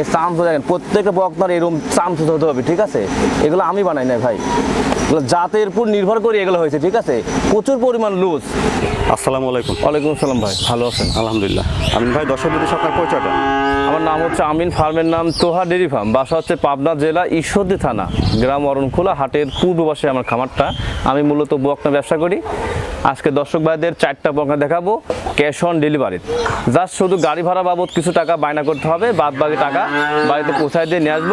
এই চামচ দেখেন প্রত্যেকটা বকনার এরকম চামচ হতে হবে ঠিক আছে? এগুলো আমি বানাই না ভাই। জাতের উপর নির্ভর করে এগুলো হয়েছে ঠিক আছে? প্রচুর পরিমাণ লুজ আসসালামু আলাইকুম। ওয়ালাইকুম আসসালাম ভাই। ভালো আছেন? আলহামদুলিল্লাহ। আমিন ভাই দর্শক বিদেশে আপনার পরিচয়টা? আমার নাম হচ্ছে আমিন ফার্মের নাম তোহা ডেরি ফার্ম। বাসা হচ্ছে পাবনা জেলা ঈশ্বরদী থানা গ্রাম অরণখোলা হাটের পূর্ব পাশে আমার খামারটা। আমি মূলত বকনা ব্যবসা করি। আজকে দর্শক ভাইদের চারটা বকনা দেখাবো ক্যাশ অন ডেলিভারি জাস্ট শুধু গাড়ি ভাড়া বাবদ কিছু টাকা বায়না করতে হবে বাদ বাকি টাকা বাড়িতে পৌঁছায় দিয়ে নিয়ে আসব।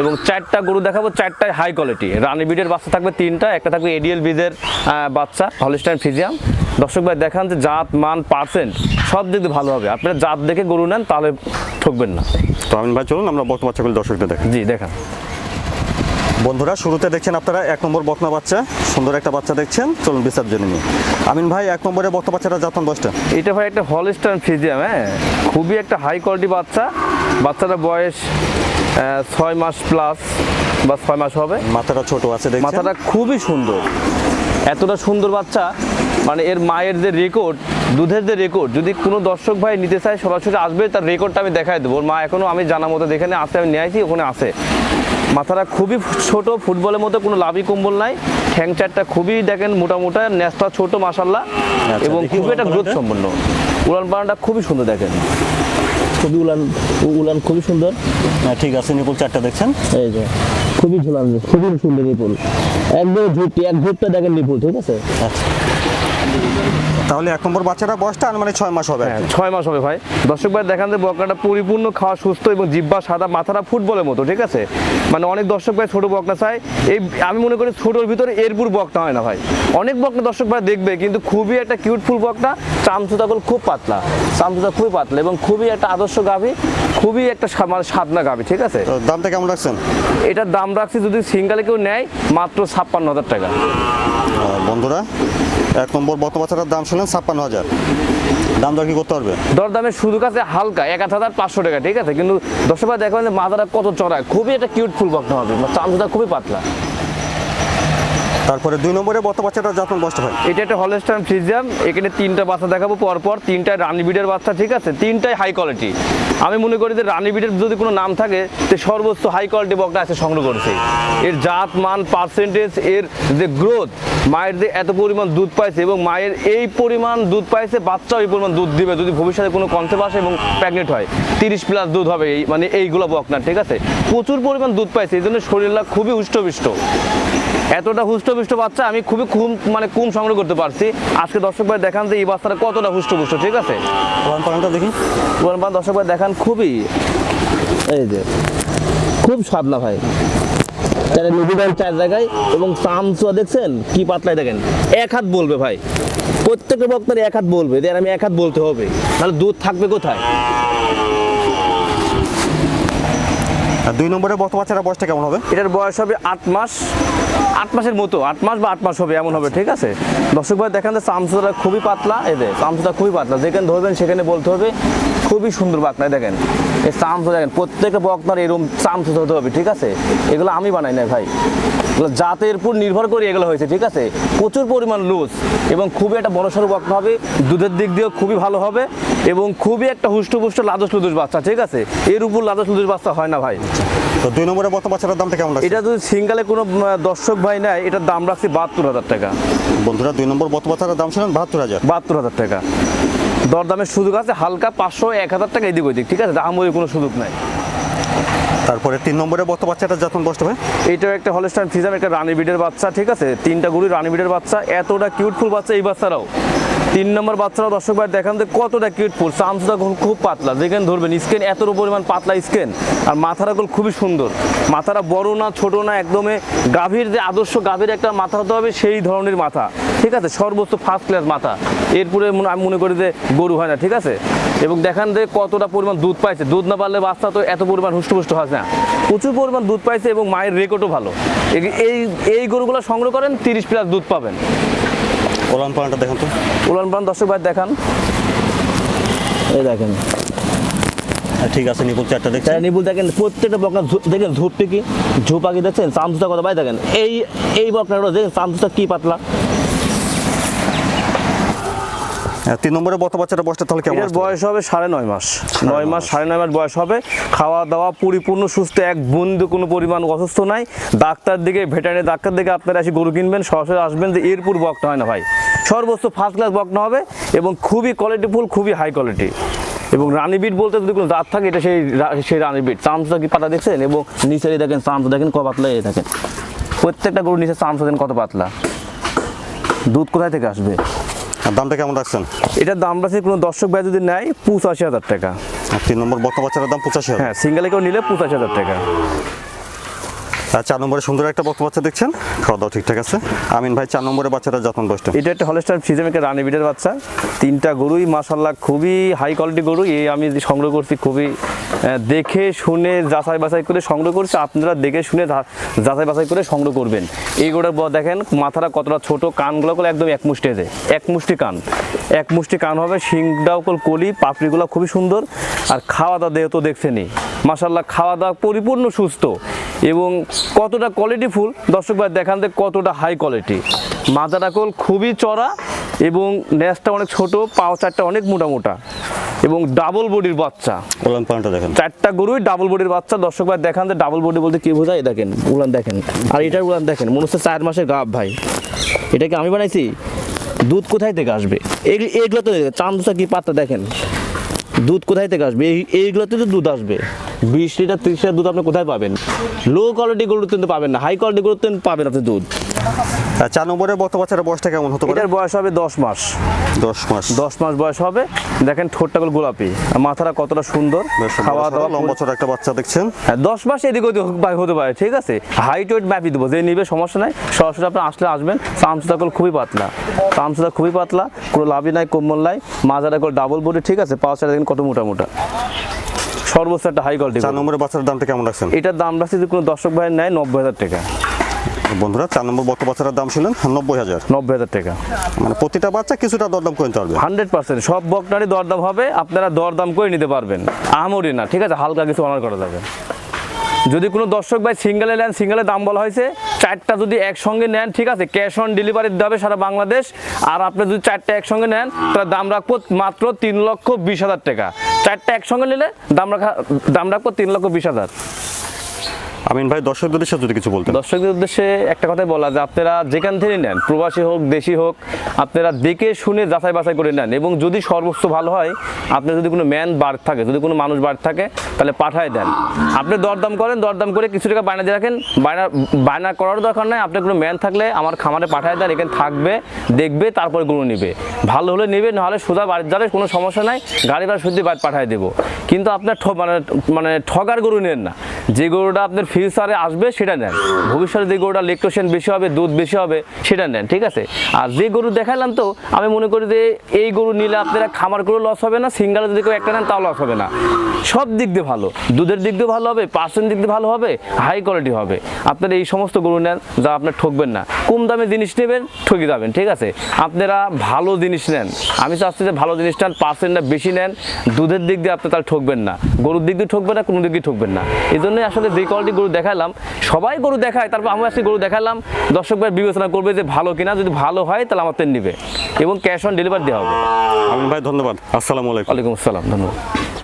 এবং চারটা গরু দেখাবো চারটায় হাই কোয়ালিটি রানি বিডের বাচ্চা থাকবে তিনটা একটা থাকবে এডিএল বিজের বাচ্চা হলিস্টাইন ফিজিয়াম দর্শক ভাই দেখান যে জাত মান পার্সেন্ট সব দিক দিয়ে ভালো হবে। আপনারা জাত দেখে গরু নেন তাহলে ঠকবেন না। তো আমিন ভাই চলুন আমরা বাচ্চাগুলো দর্শকদের দেখেন জি দেখান। বন্ধুরা শুরুতে দেখছেন আপনারা এক নম্বর বকনা বাচ্চা। সুন্দর একটা বাচ্চা দেখছেন। চলুন বিচার জন্য নিয়ে আমিন ভাই এক নম্বরে বক্তা বাচ্চাটা যাতন দশটা। এটা ভাই একটা হলিস্টাইন ফিজিয়াম হ্যাঁ? খুবই একটা হাই কোয়ালিটি বাচ্চা। বাচ্চাটার বয়স ছয় মাস প্লাস বা ছয় মাস হবে। মাথাটা ছোট আছে মাথাটা খুবই সুন্দর। এতটা সুন্দর বাচ্চা মানে এর মায়ের যে রেকর্ড দুধের যে রেকর্ড যদি কোনো দর্শক ভাই নিতে চায় সরাসরি আসবে তার রেকর্ডটা আমি দেখাই দেবো। মা এখনও আমি জানা মতো যেখানে আছে আমি নিয়ে আসি ওখানে আছে। মাথাটা খুবই ছোট ফুটবলের মতো কোনো লাভি কম্বল নাই। ঠ্যাং চারটা খুবই দেখেন মোটা মোটা ন্যাসটা ছোট মাসাল্লাহ আচ্ছা, এবং খুবই একটা গ্রোথ সম্পন্ন। উলান পালানটা খুবই সুন্দর দেখেন। খুবই উলান উলান খুবই সুন্দর। হ্যাঁ, ঠিক আছে নিপুল চারটা দেখছেন? এই যে খুবই ঝুলান খুবই সুন্দর নিপুল। একদম ঝুটি এক ঝুটটা দেখেন নিপুল ঠিক আছে? আচ্ছা। তাহলে এক নম্বর বাচ্চাটা বয়সটা মানে ছয় মাস হবে হ্যাঁ ছয় মাস হবে ভাই। দর্শক ভাই দেখান যে বকনাটা পরিপূর্ণ খাওয়া সুস্থ এবং জিব্বা সাদা মাথাটা ফুটবলের মতো ঠিক আছে? মানে অনেক দর্শক ভাই ছোট বকনা চায় এই আমি মনে করি ছোটোর ভিতরে এরপুর বকনা হয় না ভাই। অনেক বকনা দর্শক ভাই দেখবে কিন্তু খুবই একটা কিউট ফুল বকনা। চামচুতাগুল খুব পাতলা চামচুতা খুবই পাতলা এবং খুবই একটা আদর্শ গাভী খুবই একটা মানে সাদনা গাভী ঠিক আছে? দামটা কেমন রাখছেন? এটার দাম রাখছি যদি সিঙ্গালে কেউ নেয় মাত্র ছাপ্পান্ন হাজার টাকা। বন্ধুরা এক নম্বর বক্তা বাচ্চাটার দাম শুনলেন ছাপ্পান্ন হাজার। দাম দর কি করতে পারবে? দর দরদামের শুধু কাছে হালকা এক হাজার পাঁচশো টাকা ঠিক আছে? কিন্তু দর্শক ভাই দেখবেন মাথাটা কত চড়ায় খুবই একটা কিউট ফুল বকনা হবে। চামচুটা খুবই পাতলা। তারপরে দুই নম্বরে বক্তা বাচ্চাটা যত্ন বসতে হয়। এটা একটা হলস্টাইন ফ্রিজিয়াম এখানে তিনটা বাচ্চা দেখাবো পরপর তিনটায় রানি বিডের বাচ্চা ঠিক আছে? তিনটাই হাই কোয়ালিটি আমি মনে করি যে রানি বিডের যদি কোনো নাম থাকে তো সর্বোচ্চ হাই কোয়ালিটি বকটা আছে সংগ্রহ করেছে। এর জাত মান পার্সেন্টেজ এর যে গ্রোথ মায়ের যে এত পরিমাণ দুধ পাইছে এবং মায়ের এই পরিমাণ দুধ পাইছে বাচ্চাও এই পরিমাণ দুধ দিবে। যদি ভবিষ্যতে কোনো কনসেপ্ট আসে এবং প্যাগনেট হয় তিরিশ প্লাস দুধ হবে এই মানে এইগুলো বকনা ঠিক আছে? প্রচুর পরিমাণ দুধ পাইছে এই জন্য শরীরটা খুবই হুষ্টপুষ্ট। এতটা হুষ্টপুষ্ট বাচ্চা আমি খুবই কম মানে কম সংগ্রহ করতে পারছি। আজকে দর্শক ভাই দেখান যে এই বাচ্চাটা কতটা হুষ্টপুষ্ট ঠিক আছে? দেখি। দর্শক ভাই দেখান খুবই এই যে খুব সাদনা ভাই। তাহলে নিবেদন চার জায়গায় এবং চামচুয়া দেখছেন কি পাতলায় দেখেন এক হাত বলবে ভাই। প্রত্যেকটা বক্তার এক হাত বলবে যে আমি এক হাত বলতে হবে তাহলে দুধ থাকবে কোথায়? আর দুই নম্বরে বক্তা বাচ্চাটা বয়সটা কেমন হবে? এটার বয়স হবে আট মাস আট মাসের মতো আট মাস বা আট মাস হবে এমন হবে ঠিক আছে? দর্শক ভাই দেখেন যে চামচুটা খুবই পাতলা এই যে চামচুটা খুবই পাতলা যেখানে ধরবেন সেখানে বলতে হবে। খুবই সুন্দর বাকনায় দেখেন। এই চামচু দেখেন প্রত্যেকটা বকনার এরকম চামচু হতে হবে ঠিক আছে? এগুলো আমি বানাই না ভাই। জাতের উপর নির্ভর করে এগুলো হয়েছে ঠিক আছে? প্রচুর পরিমাণ লুজ এবং খুবই একটা বড় সড়ো বকনা হবে দুধের দিক দিয়েও খুবই ভালো হবে এবং খুবই একটা হুষ্টপুষ্ট লাদস লুদুস বাচ্চা ঠিক আছে? এর উপর লাদস লুদুস বাচ্চা হয় না ভাই। তো দুই নম্বরে বক্তা বাচ্চাটার দামটা কেমন এটা যদি সিঙ্গালে কোনো দর্শক ভাই নেয় এটার দাম রাখছি বাহাত্তর হাজার টাকা। বন্ধুরা দুই নম্বর বক্তা বাচ্চাটার দাম শুনলেন বাহাত্তর হাজার। বাহাত্তর হাজার টাকা। দরদামের সুযোগ আছে হালকা পাঁচশো এক হাজার টাকা এদিক ওইদিক ঠিক আছে? দামামরি কোনো সুযোগ নাই। তারপরে তিন নম্বরে বক্তা বাচ্চাটা যত্ন বসতে হয় এইটাও একটা হলস্টাইন ফিজাম একটা রানী বিডের বাচ্চা ঠিক আছে? তিনটা গরু রানী বিডের বাচ্চা এতটা কিউটফুল বাচ্চা এই বাচ্চারাও। তিন নম্বর বাচ্চারাও দর্শক ভাই দেখান যে কতটা কিউটফুল চামচটা খুব পাতলা যেখানে ধরবেন স্কেন এত পরিমাণ পাতলা স্কেন আর মাথাটা গুলো খুবই সুন্দর। মাথাটা বড় না ছোট না একদমই গাভীর যে আদর্শ গাভীর একটা মাথা হতে হবে সেই ধরনের মাথা। ঠিক আছে সর্বোচ্চ ফার্স্ট ক্লাস মাথা। এরপরে মনে- আমি মনে করি যে গরু হয় না ঠিক আছে? এবং দেখান যে কতটা পরিমাণ দুধ পাইছে। দুধ না পারলে বাচ্চা তো এত পরিমাণ হুষ্টপুষ্ট হয় না। প্রচুর পরিমাণ দুধ পাইছে এবং মায়ের রেকর্ডও ভালো। এই- এই এই গরুগুলো সংগ্রহ করেন তিরিশ প্লাস দুধ পাবেন। ওলান পালানটা দেখেন তো। উলান পালান দর্শক ভাই দেখান। এই দেখেন। হ্যাঁ, ঠিক আছে নিপুল চারটা দেখছেন তারা নিবুল দেখেন প্রত্যেকটা বকনা দেখেন ঝুপটি কি? ঝুপাকি দেখছেন? চামচুটা কথা ভাই দেখেন? এই এই বকনাটা দেখেন চামচুটা কি পাতলা হ্যাঁ, তিন নম্বরে বর্তমান বাচ্চাটা বয়সটা তাহলে কেমন বয়স হবে সাড়ে নয় মাস। নয় মাস। সাড়ে নয় মাস বয়স হবে। খাওয়া দাওয়া পরিপূর্ণ সুস্থ এক বন্ধু কোনো পরিমাণ অসুস্থ নাই। ডাক্তার দিকে ভেটারি ডাক্তার দিকে আপনারা এসে গরু কিনবেন সরাসরি আসবেন যে এরপুর বকটা হয় না ভাই। সর্বোচ্চ ফার্স্ট ক্লাস বকনা হবে এবং খুবই কোয়ালিটিফুল খুবই হাই কোয়ালিটি এবং রানী বিট বলতে যদি কোনো দাঁত থাকে এটা সেই সেই রানী বিট চামচটা কি পাতা দেখছেন? এবং নিচেরই দেখেন চামচ দেখেন ক পাতলা এই দেখেন। প্রত্যেকটা গরু নিচে চামচ দেখেন কত পাতলা। দুধ কোথায় থেকে আসবে? দামটা কেমন রাখছেন? এটার দাম রাখছে কোনো দর্শক ভাই যদি নেয় পঁচাশি হাজার টাকা। তিন নম্বর বর্তমান বাচ্চার দাম পঁচাশি হ্যাঁ সিঙ্গেলে কেউ নিলে পঁচাশি হাজার টাকা। চার নম্বরে সুন্দর একটা বর্তমান বাচ্চা দেখছেন? খাওয়া ঠিকঠাক আছে? আমিন ভাই, চার নম্বরে বাচ্চাটা যত্ন বয়সটা এটা একটা হলস্টার ফিজেমেকে রানী বিটের বাচ্চা। তিনটা গরুই মাসাল্লাহ খুবই হাই কোয়ালিটি গরু। এই আমি সংগ্রহ করছি খুবই দেখে শুনে, যাচাই বাছাই করে সংগ্রহ করছি। আপনারা দেখে শুনে যাচাই বাছাই করে সংগ্রহ করবেন। এই গরুটার বড় দেখেন, মাথাটা কতটা ছোট, কানগুলো কল একদম এক মুষ্টি এসে এক মুষ্টি কান। এক মুষ্টি কান হবে, শিংটাও কল পাপড়িগুলো খুবই সুন্দর। আর খাওয়া দাওয়া দেহ তো দেখছেনই। মাসাল্লাহ খাওয়া দাওয়া পরিপূর্ণ সুস্থ। এবং কতটা কোয়ালিটি ফুল? দর্শক ভাই দেখান যে কতটা হাই কোয়ালিটি মাথাটা কল খুবই চড়া এবং নেসটা অনেক ছোট পাও চারটা অনেক মোটা মোটা এবং ডাবল বডির বাচ্চা। ওলান পালনটা দেখেন। চারটা গরুই ডাবল বডির বাচ্চা। দর্শক ভাই দেখান যে ডাবল বডি বলতে কি বোঝায়? দেখেন উলান দেখেন। আর এটার উলান দেখেন মনে হচ্ছে চার মাসের গাব ভাই। এটা কি আমি বানাইছি? দুধ কোথায় থেকে আসবে? এগ- এইগুলো তো চান্দুসা কি পাত্তা দেখেন? দুধ কোথায় থেকে আসবে? এই এইগুলোতে তো দুধ আসবে। বিশ লিটার তিরিশ লিটার দুধ আপনি কোথায় পাবেন? লো কোয়ালিটি গরুর কিন্তু পাবেন না হাই কোয়ালিটি গরুর কিন্তু পাবেন আপনি দুধ। চার নম্বরে বর্তমান বাচ্চাটার বয়সটা কেমন হতে পারে? এটার বয়স হবে দশ মাস। দশ মাস। দশ মাস বয়স হবে। দেখেন ঠোঁটটা গুলো গোলাপি। আর মাথাটা কতটা সুন্দর। খাওয়া দাওয়া লম্বা ছোট একটা বাচ্চা দেখছেন। হ্যাঁ দশ মাস এদিক ওদিক হতে পারে ঠিক আছে? হাইট ওয়েট ম্যাপই দেবো যে নিবে সমস্যা নাই। সরাসরি আপনি আসলে আসবেন। চামচুটা কল খুবই পাতলা। চামচুটা খুবই পাতলা। কোনো লাভই নাই কোমল নাই। মাজাটা ডাবল বডি ঠিক আছে? পাওয়া ছাড়া দেখেন কত মোটা মোটা। সর্বোচ্চ একটা হাই কোয়ালিটি চার নম্বরের বাচ্চার দামটা কেমন রাখছেন? এটার দাম রাখছে যদি কোনো দর্শক ভাইয়ের নেয় নব্বই হাজার টাকা। বন্ধুরা চার নম্বর বর্তমান বাচ্চাটার দাম ছিলেন নব্বই হাজার। নব্বই হাজার টাকা। মানে প্রতিটা বাচ্চা কিছুটা দরদাম করে নিতে পারবে। হান্ড্রেড পার্সেন্ট সব বকনারই দরদাম হবে আপনারা দরদাম করে নিতে পারবেন। আমরি না ঠিক আছে? হালকা কিছু অনার করা যাবে। যদি কোনো দর্শক ভাই সিঙ্গেলে নেন সিঙ্গেলের দাম বলা হয়েছে চারটা যদি একসঙ্গে নেন ঠিক আছে? ক্যাশ অন ডেলিভারি দিতে হবে সারা বাংলাদেশ। আর আপনি যদি চারটা একসঙ্গে নেন তাহলে দাম রাখব মাত্র তিন লক্ষ বিশ হাজার টাকা। চারটা একসঙ্গে নিলে দাম রাখা দাম রাখব তিন লক্ষ বিশ হাজার। আমিন ভাই, দর্শকদের উদ্দেশ্যে যদি কিছু বলতেন। দর্শকদের উদ্দেশ্যে একটা কথাই বলা যে আপনারা যেখান থেকে নেন, প্রবাসী হোক, দেশি হোক, আপনারা দেখে শুনে যাচাই বাছাই করে নেন এবং যদি সর্বোচ্চ ভালো হয়, আপনার যদি কোনো ম্যান বার থাকে, যদি কোনো মানুষ বার থাকে, তাহলে পাঠায় দেন। আপনি দরদাম করেন, দরদাম করে কিছু টাকা বায়না দিয়ে রাখেন। বায়না বায়না করার দরকার নাই, আপনার কোনো ম্যান থাকলে আমার খামারে পাঠায় দেন, এখানে থাকবে, দেখবে, তারপরে গরু নেবে। ভালো হলে নেবে, নাহলে সোজা বাড়ির যাবে কোনো সমস্যা নাই, গাড়ি ভাড়া শুদ্ধি বাড়ি পাঠায় দেবো। কিন্তু আপনার মানে মানে ঠগার গরু নেন না। যে গরুটা আপনার ফিউচারে আসবে, সেটা নেন। ভবিষ্যতে যে গরুটা লেকটোশন বেশি হবে, দুধ বেশি হবে, সেটা নেন, ঠিক আছে? আর যে গরু দেখালাম তো, আমি মনে করি যে এই গরু নিলে আপনারা খামার গরু লস হবে না সিঙ্গালে যদি কেউ একটা নেন, তাও লস হবে না। সব দিক দিয়ে ভালো। দুধের দিক দিয়ে ভালো হবে, পার্সেন্ট দিক দিয়ে ভালো হবে হাই কোয়ালিটি হবে। আপনারা এই সমস্ত গরু নেন, যা আপনার ঠকবেন না। কম দামে জিনিস নেবেন, ঠকে যাবেন, ঠিক আছে? আপনারা ভালো জিনিস নেন। আমি চাচ্ছি যে ভালো জিনিস নেন পার্সেন্টটা বেশি নেন, দুধের দিক দিয়ে আপনি তাহলে ঠকবেন না। গরুর দিক দিয়ে ঠকবেন না, কোনো দিক দিয়ে ঠকবেন না। এই জন্যই আসলে যে কোয়ালিটি গরু দেখালাম সবাই গরু দেখায় তারপর আমি আজকে গরু দেখালাম দর্শকবার বিবেচনা করবে যে ভালো কিনা যদি ভালো হয় তাহলে আমার নিবে এবং ক্যাশ অন ডেলিভারি দেওয়া হবে। আমিন ভাই ধন্যবাদ। আসসালামু আলাইকুম। ওয়ালাইকুম আসসালাম ধন্যবাদ।